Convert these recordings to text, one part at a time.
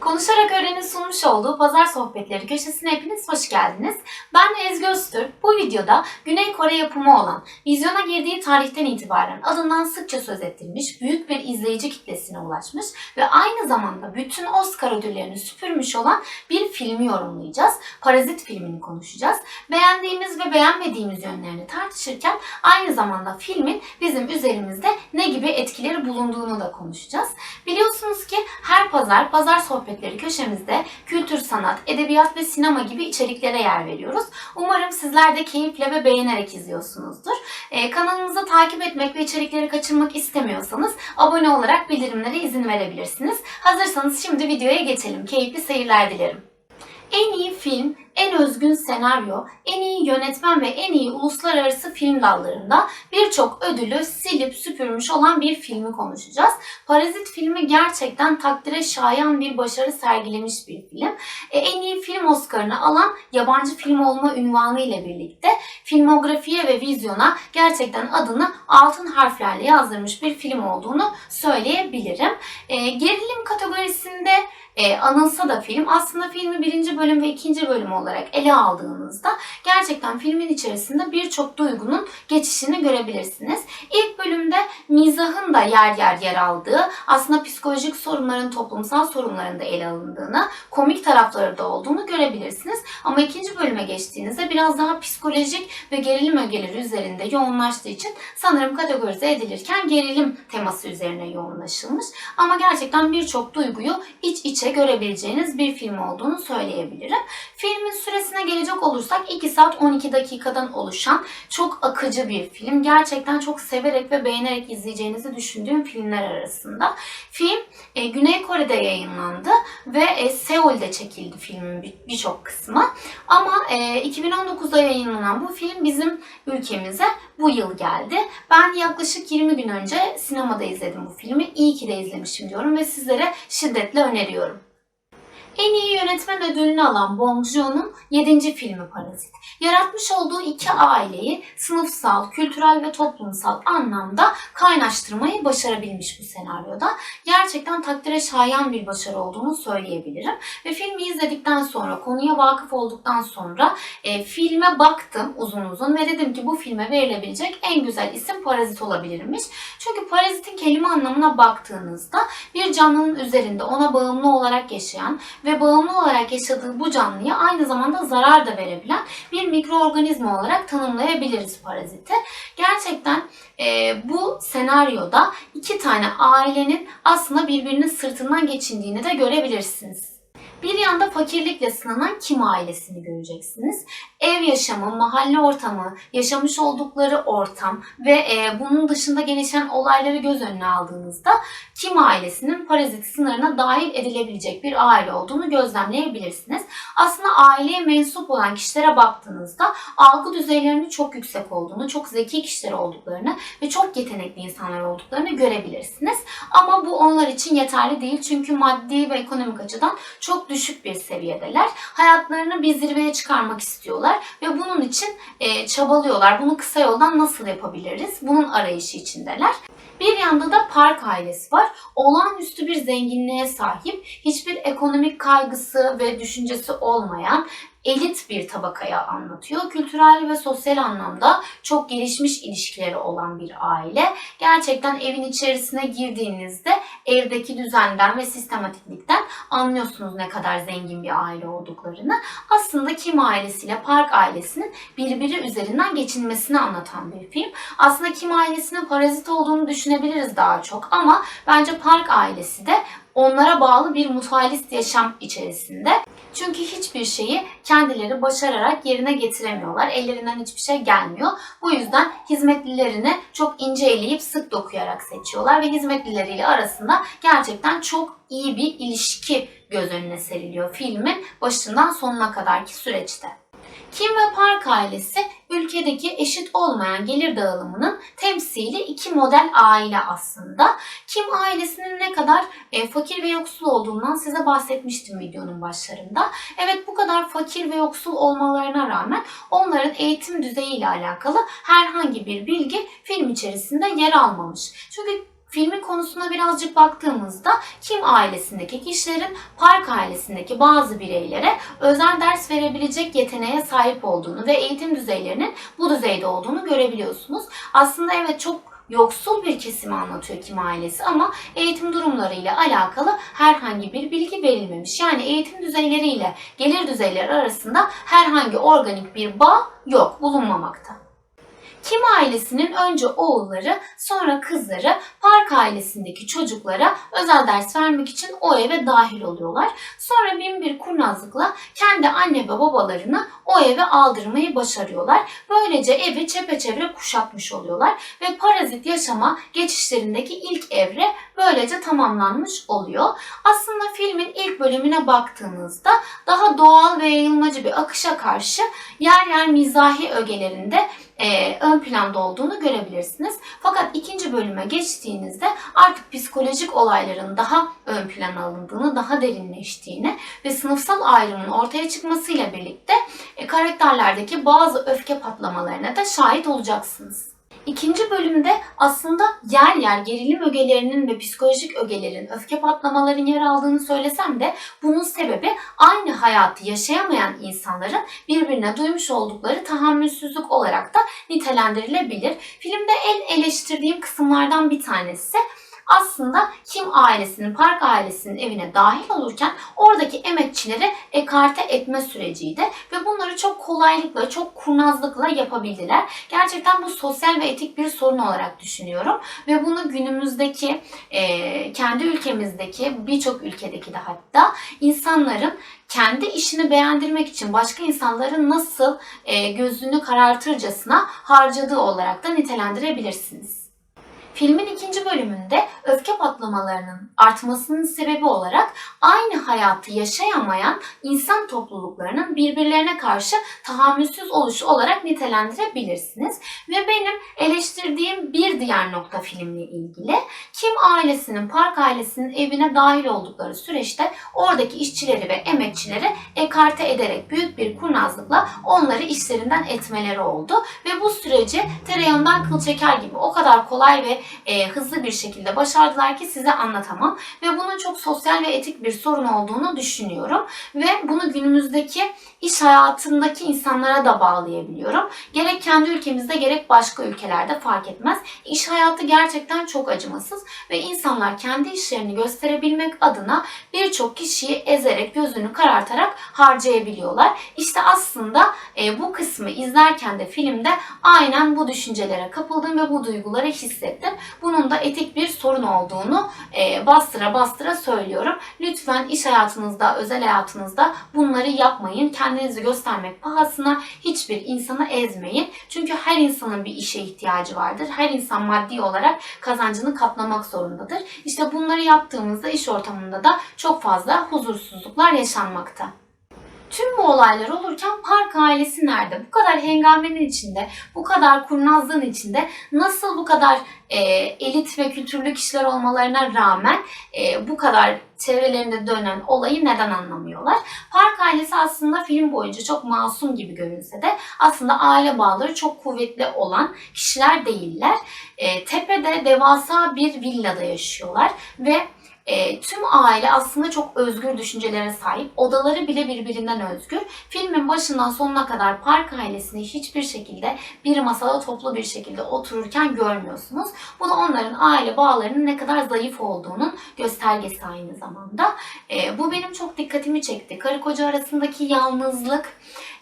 Konuşarak Öğren'in sunmuş olduğu Pazar Sohbetleri köşesine hepiniz hoş geldiniz. Ben Ezgi Öztürk. Bu videoda Güney Kore yapımı olan, vizyona girdiği tarihten itibaren adından sıkça söz ettirilmiş, büyük bir izleyici kitlesine ulaşmış ve aynı zamanda bütün Oscar ödüllerini süpürmüş olan bir filmi yorumlayacağız. Parazit filmini konuşacağız. Beğendiğimiz ve beğenmediğimiz yönlerini tartışırken aynı zamanda filmin bizim üzerimizde ne gibi etkileri bulunduğunu da konuşacağız. Biliyorsunuz ki her pazar, pazar sohbetleri köşemizde kültür, sanat, edebiyat ve sinema gibi içeriklere yer veriyoruz. Umarım sizler de keyifle ve beğenerek izliyorsunuzdur. Ee, kanalımızı takip etmek ve içerikleri kaçırmak istemiyorsanız abone olarak bildirimlere izin verebilirsiniz. Hazırsanız şimdi videoya geçelim. Keyifli seyirler dilerim. En iyi film, en özgün senaryo, en iyi yönetmen ve en iyi uluslararası film dallarında birçok ödülü silip süpürmüş olan bir filmi konuşacağız. Parazit filmi gerçekten takdire şayan bir başarı sergilemiş bir film. E, en iyi film Oscar'ını alan yabancı film olma ünvanı ile birlikte filmografiye ve vizyona gerçekten adını altın harflerle yazdırmış bir film olduğunu söyleyebilirim. E, gerilim kategorisinde e, anılsa da film aslında filmi birinci bölüm ve ikinci bölüm olarak ele aldığınızda gerçekten filmin içerisinde birçok duygunun geçişini görebilirsiniz. İlk bölümde mizahın da yer yer yer aldığı, aslında psikolojik sorunların toplumsal sorunların da ele alındığını, komik tarafları da olduğunu görebilirsiniz. Ama ikinci bölüme geçtiğinizde biraz daha psikolojik ve gerilim ögeleri üzerinde yoğunlaştığı için sanırım kategorize edilirken gerilim teması üzerine yoğunlaşılmış. Ama gerçekten birçok duyguyu iç içe görebileceğiniz bir film olduğunu söyleyebilirim. Filmin süresine gelecek olursak 2 saat 12 dakikadan oluşan çok akıcı bir film. Gerçekten çok severek ve beğenerek izleyeceğinizi düşündüğüm filmler arasında. Film e, Güney Kore'de yayınlandı ve e, Seul'de çekildi filmin bir- birçok kısmı. Ama e, 2019'da yayınlanan bu film bizim ülkemize bu yıl geldi. Ben yaklaşık 20 gün önce sinemada izledim bu filmi. İyi ki de izlemişim diyorum ve sizlere şiddetle öneriyorum. En iyi yönetmen ödülünü alan Bong Joon'un 7. filmi Parazit. Yaratmış olduğu iki aileyi sınıfsal, kültürel ve toplumsal anlamda kaynaştırmayı başarabilmiş bu senaryoda. Gerçekten takdire şayan bir başarı olduğunu söyleyebilirim. Ve filmi izledikten sonra, konuya vakıf olduktan sonra e, filme baktım uzun uzun ve dedim ki bu filme verilebilecek en güzel isim Parazit olabilirmiş. Çünkü Parazit'in kelime anlamına baktığınızda bir canlının üzerinde ona bağımlı olarak yaşayan ve bağımlı olarak yaşadığı bu canlıya aynı zamanda zarar da verebilen bir mikroorganizma olarak tanımlayabiliriz paraziti. Gerçekten e, bu senaryoda iki tane ailenin aslında birbirinin sırtından geçindiğini de görebilirsiniz. Bir yanda fakirlikle sınanan Kim ailesini göreceksiniz. Ev yaşamı, mahalle ortamı, yaşamış oldukları ortam ve e, bunun dışında gelişen olayları göz önüne aldığınızda Kim ailesinin parazit sınırına dahil edilebilecek bir aile olduğunu gözlemleyebilirsiniz. Aslında aileye mensup olan kişilere baktığınızda algı düzeylerinin çok yüksek olduğunu, çok zeki kişiler olduklarını ve çok yetenekli insanlar olduklarını görebilirsiniz. Ama bu onlar için yeterli değil çünkü maddi ve ekonomik açıdan çok düşük bir seviyedeler. Hayatlarını bir zirveye çıkarmak istiyorlar ve bunun için e, çabalıyorlar. Bunu kısa yoldan nasıl yapabiliriz? Bunun arayışı içindeler. Bir yanda da Park ailesi var. Olağanüstü bir zenginliğe sahip, hiçbir ekonomik kaygısı ve düşüncesi olmayan elit bir tabakaya anlatıyor. Kültürel ve sosyal anlamda çok gelişmiş ilişkileri olan bir aile. Gerçekten evin içerisine girdiğinizde evdeki düzenden ve sistematiklikten anlıyorsunuz ne kadar zengin bir aile olduklarını. Aslında Kim ailesiyle Park ailesinin birbiri üzerinden geçinmesini anlatan bir film. Aslında Kim ailesinin parazit olduğunu düşünebiliriz daha çok ama bence Park ailesi de onlara bağlı bir mutualist yaşam içerisinde. Çünkü hiçbir şeyi kendileri başararak yerine getiremiyorlar. Ellerinden hiçbir şey gelmiyor. Bu yüzden hizmetlilerini çok ince eleyip sık dokuyarak seçiyorlar ve hizmetlileriyle arasında gerçekten çok iyi bir ilişki göz önüne seriliyor filmin başından sonuna kadarki süreçte. Kim ve Park ailesi ülkedeki eşit olmayan gelir dağılımının temsili iki model aile aslında. Kim ailesinin ne kadar e, fakir ve yoksul olduğundan size bahsetmiştim videonun başlarında. Evet bu kadar fakir ve yoksul olmalarına rağmen onların eğitim düzeyiyle alakalı herhangi bir bilgi film içerisinde yer almamış. Çünkü Filmin konusuna birazcık baktığımızda Kim ailesindeki kişilerin Park ailesindeki bazı bireylere özel ders verebilecek yeteneğe sahip olduğunu ve eğitim düzeylerinin bu düzeyde olduğunu görebiliyorsunuz. Aslında evet çok yoksul bir kesimi anlatıyor Kim ailesi ama eğitim durumlarıyla alakalı herhangi bir bilgi verilmemiş. Yani eğitim düzeyleriyle gelir düzeyleri arasında herhangi organik bir bağ yok, bulunmamakta. Kim ailesinin önce oğulları sonra kızları Park ailesindeki çocuklara özel ders vermek için o eve dahil oluyorlar. Sonra bin bir kurnazlıkla kendi anne ve babalarını o eve aldırmayı başarıyorlar. Böylece evi çepeçevre kuşatmış oluyorlar ve parazit yaşama geçişlerindeki ilk evre böylece tamamlanmış oluyor. Aslında filmin ilk bölümüne baktığınızda daha doğal ve yayılmacı bir akışa karşı yer yer mizahi ögelerinde e, ön planda olduğunu görebilirsiniz. Fakat ikinci bölüme geçtiğinizde artık psikolojik olayların daha ön plana alındığını, daha derinleştiğini ve sınıfsal ayrımın ortaya çıkmasıyla birlikte e, karakterlerdeki bazı öfke patlamalarına da şahit olacaksınız. İkinci bölümde aslında yer yer gerilim ögelerinin ve psikolojik ögelerin, öfke patlamaların yer aldığını söylesem de bunun sebebi aynı hayatı yaşayamayan insanların birbirine duymuş oldukları tahammülsüzlük olarak da nitelendirilebilir. Filmde en eleştirdiğim kısımlardan bir tanesi aslında Kim ailesinin, Park ailesinin evine dahil olurken oradaki emekçileri ekarte etme süreciydi. Ve bunları çok kolaylıkla, çok kurnazlıkla yapabildiler. Gerçekten bu sosyal ve etik bir sorun olarak düşünüyorum. Ve bunu günümüzdeki, e, kendi ülkemizdeki, birçok ülkedeki de hatta insanların kendi işini beğendirmek için başka insanların nasıl e, gözünü karartırcasına harcadığı olarak da nitelendirebilirsiniz. Filmin ikinci bölümünde öfke patlamalarının artmasının sebebi olarak aynı hayatı yaşayamayan insan topluluklarının birbirlerine karşı tahammülsüz oluşu olarak nitelendirebilirsiniz. Ve benim eleştirdiğim bir diğer nokta filmle ilgili Kim ailesinin, Park ailesinin evine dahil oldukları süreçte oradaki işçileri ve emekçileri ekarte ederek büyük bir kurnazlıkla onları işlerinden etmeleri oldu. Ve bu süreci tereyağından kıl çeker gibi o kadar kolay ve e, hızlı bir şekilde başardılar ki size anlatamam. Ve bunun çok sosyal ve etik bir sorun olduğunu düşünüyorum. Ve bunu günümüzdeki iş hayatındaki insanlara da bağlayabiliyorum. Gerek kendi ülkemizde gerek başka ülkelerde fark etmez. İş hayatı gerçekten çok acımasız ve insanlar kendi işlerini gösterebilmek adına birçok kişiyi ezerek, gözünü karartarak harcayabiliyorlar. İşte aslında e, bu kısmı izlerken de filmde aynen bu düşüncelere kapıldım ve bu duyguları hissettim. Bunun da etik bir sorun olduğunu e, bastıra bastıra söylüyorum. Lütfen iş hayatınızda, özel hayatınızda bunları yapmayın. Kendinizi göstermek pahasına hiçbir insanı ezmeyin. Çünkü her insanın bir işe ihtiyacı vardır. Her insan maddi olarak kazancını katlamak zorundadır. İşte bunları yaptığımızda iş ortamında da çok fazla huzursuzluklar yaşanmakta. Tüm bu olaylar olurken Park ailesi nerede? Bu kadar hengamenin içinde, bu kadar kurnazlığın içinde nasıl bu kadar e, elit ve kültürlü kişiler olmalarına rağmen e, bu kadar çevrelerinde dönen olayı neden anlamıyorlar? Park ailesi aslında film boyunca çok masum gibi görünse de aslında aile bağları çok kuvvetli olan kişiler değiller. E, tepede devasa bir villada yaşıyorlar ve e, tüm aile aslında çok özgür düşüncelere sahip. Odaları bile birbirinden özgür. Filmin başından sonuna kadar Park ailesini hiçbir şekilde bir masada toplu bir şekilde otururken görmüyorsunuz. Bu da onların aile bağlarının ne kadar zayıf olduğunun göstergesi aynı zamanda. E, bu benim çok dikkatimi çekti. Karı koca arasındaki yalnızlık,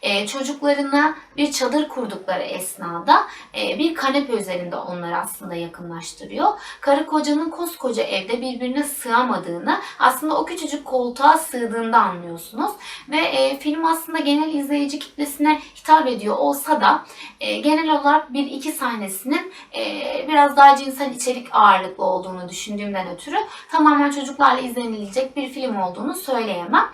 e, çocuklarına bir çadır kurdukları esnada e, bir kanepe üzerinde onları aslında yakınlaştırıyor. Karı kocanın koskoca evde birbirine sığamadığını aslında o küçücük koltuğa sığdığında anlıyorsunuz. Ve e, film aslında genel izleyici kitlesine hitap ediyor olsa da e, genel olarak bir iki sahnesinin biraz daha cinsel içerik ağırlıklı olduğunu düşündüğümden ötürü tamamen çocuklarla izlenilecek bir film olduğunu söyleyemem.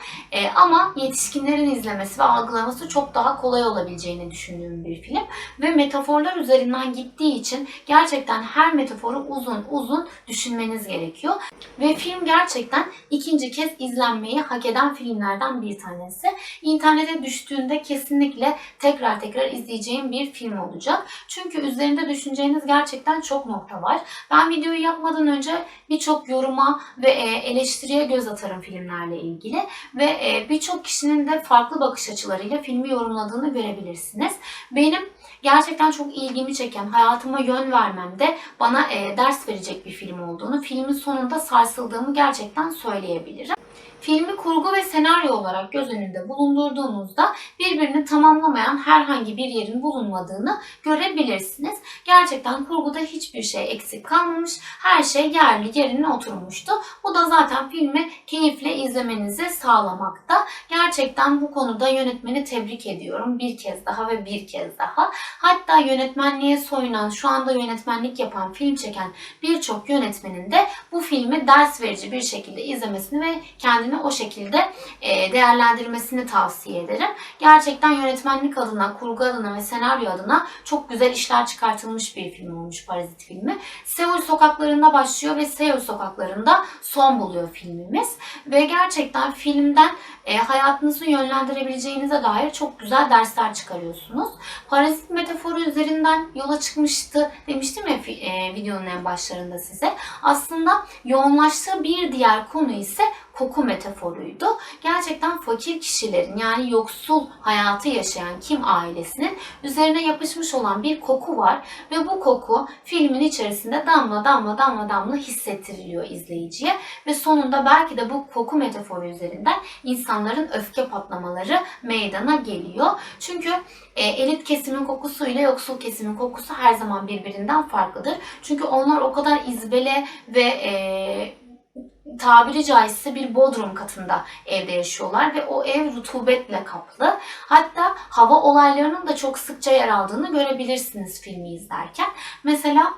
Ama yetişkinlerin izlemesi ve algılaması çok daha kolay olabileceğini düşündüğüm bir film. Ve metaforlar üzerinden gittiği için gerçekten her metaforu uzun uzun düşünmeniz gerekiyor. Ve film gerçekten ikinci kez izlenmeyi hak eden filmlerden bir tanesi. İnternete düştüğünde kesinlikle tekrar tekrar izleyeceğim bir film olacak. Çünkü üzerinde düşüneceğiniz gerçekten çok nokta var. Ben videoyu yapmadan önce birçok yoruma ve e, eleştiriye göz atarım filmlerle ilgili ve e, birçok kişinin de farklı bakış açılarıyla filmi yorumladığını görebilirsiniz. Benim gerçekten çok ilgimi çeken, hayatıma yön vermemde bana e, ders verecek bir film olduğunu, filmin sonunda sarsıldığımı gerçekten söyleyebilirim. Filmi kurgu ve senaryo olarak göz önünde bulundurduğunuzda birbirini tamamlamayan herhangi bir yerin bulunmadığını görebilirsiniz. Gerçekten kurguda hiçbir şey eksik kalmamış, her şey yerli yerine oturmuştu. Bu da zaten filmi keyifle izlemenizi sağlamakta. Gerçekten bu konuda yönetmeni tebrik ediyorum bir kez daha ve bir kez daha. Hatta yönetmenliğe soyunan, şu anda yönetmenlik yapan, film çeken birçok yönetmenin de bu filmi ders verici bir şekilde izlemesini ve kendini o şekilde e, değerlendirmesini tavsiye ederim. Gerçekten yönetmenlik adına, kurgu adına ve senaryo adına çok güzel işler çıkartılmış bir film olmuş Parazit filmi. Seul sokaklarında başlıyor ve Seul sokaklarında son buluyor filmimiz. Ve gerçekten filmden e, hayatınızı yönlendirebileceğinize dair çok güzel dersler çıkarıyorsunuz. Parazit metaforu üzerinden yola çıkmıştı demiştim ya e, videonun en başlarında size. Aslında yoğunlaştığı bir diğer konu ise koku metaforuydu. Gerçekten fakir kişilerin yani yoksul hayatı yaşayan Kim ailesinin üzerine yapışmış olan bir koku var ve bu koku filmin içerisinde damla damla damla damla hissettiriliyor izleyiciye ve sonunda belki de bu koku metaforu üzerinden insanların öfke patlamaları meydana geliyor. Çünkü e, elit kesimin kokusu ile yoksul kesimin kokusu her zaman birbirinden farklıdır. Çünkü onlar o kadar izbele ve e, tabiri caizse bir bodrum katında evde yaşıyorlar ve o ev rutubetle kaplı. Hatta hava olaylarının da çok sıkça yer aldığını görebilirsiniz filmi izlerken. Mesela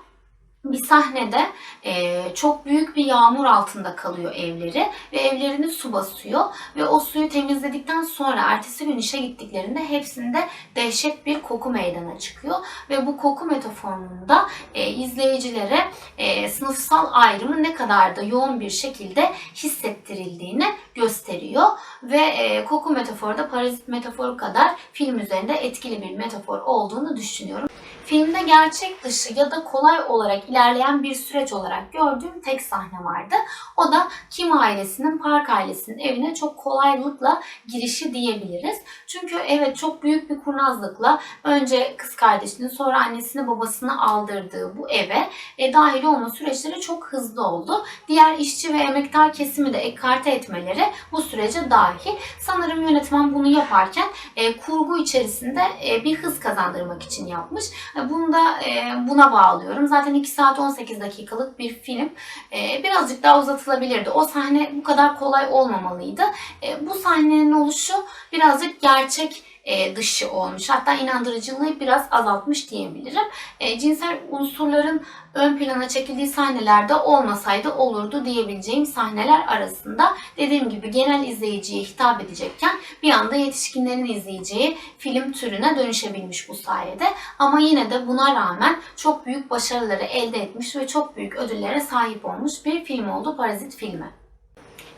bir sahnede e, çok büyük bir yağmur altında kalıyor evleri ve evlerini su basıyor ve o suyu temizledikten sonra ertesi gün işe gittiklerinde hepsinde dehşet bir koku meydana çıkıyor ve bu koku metaforunda e, izleyicilere e, sınıfsal ayrımı ne kadar da yoğun bir şekilde hissettirildiğini gösteriyor ve e, koku metaforu da parazit metaforu kadar film üzerinde etkili bir metafor olduğunu düşünüyorum. Filmde gerçek dışı ya da kolay olarak ilerleyen bir süreç olarak gördüğüm tek sahne vardı. O da Kim ailesinin, Park ailesinin evine çok kolaylıkla girişi diyebiliriz. Çünkü evet çok büyük bir kurnazlıkla önce kız kardeşini sonra annesini babasını aldırdığı bu eve e, dahil olma süreçleri çok hızlı oldu. Diğer işçi ve emektar kesimi de ekarte etmeleri bu sürece dahil. Sanırım yönetmen bunu yaparken e, kurgu içerisinde e, bir hız kazandırmak için yapmış. Bunu da e, buna bağlıyorum. Zaten 2 saat 18 dakikalık bir film. E, birazcık daha uzatılabilirdi. O sahne bu kadar kolay olmamalıydı. E, bu sahnenin oluşu birazcık gerçek e, dışı olmuş. Hatta inandırıcılığı biraz azaltmış diyebilirim. E, cinsel unsurların ön plana çekildiği sahnelerde olmasaydı olurdu diyebileceğim sahneler arasında. Dediğim gibi genel izleyiciye hitap edecekken bir anda yetişkinlerin izleyeceği film türüne dönüşebilmiş bu sayede. Ama yine de buna rağmen çok büyük başarıları elde etmiş ve çok büyük ödüllere sahip olmuş bir film oldu Parazit filmi.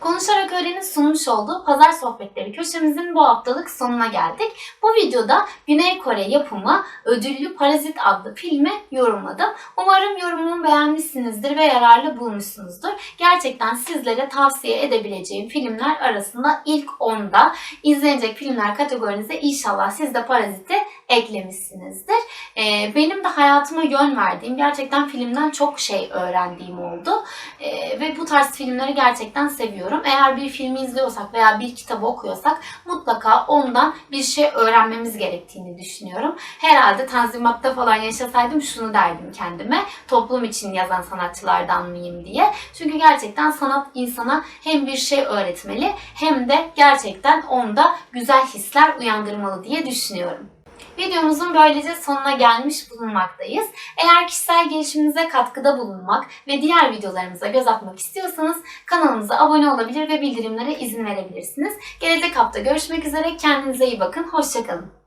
Konuşarak Öğren'in sunmuş olduğu Pazar Sohbetleri köşemizin bu haftalık sonuna geldik. Bu videoda Güney Kore yapımı ödüllü Parazit adlı filmi yorumladım. Umarım yorumumu beğenmişsinizdir ve yararlı bulmuşsunuzdur. Gerçekten sizlere tavsiye edebileceğim filmler arasında ilk 10'da izlenecek filmler kategorinize inşallah siz de Parazit'i eklemişsinizdir. Ee, benim de hayatıma yön verdiğim, gerçekten filmden çok şey öğrendiğim oldu. Ee, ve bu tarz filmleri gerçekten seviyorum. Eğer bir filmi izliyorsak veya bir kitabı okuyorsak mutlaka ondan bir şey öğrenmemiz gerektiğini düşünüyorum. Herhalde Tanzimat'ta falan yaşasaydım şunu derdim kendime. Toplum için yazan sanatçılardan mıyım diye. Çünkü gerçekten sanat insana hem bir şey öğretmeli hem de gerçekten onda güzel hisler uyandırmalı diye düşünüyorum. Videomuzun böylece sonuna gelmiş bulunmaktayız. Eğer kişisel gelişiminize katkıda bulunmak ve diğer videolarımıza göz atmak istiyorsanız kanalımıza abone olabilir ve bildirimlere izin verebilirsiniz. Gelecek hafta görüşmek üzere. Kendinize iyi bakın. Hoşçakalın.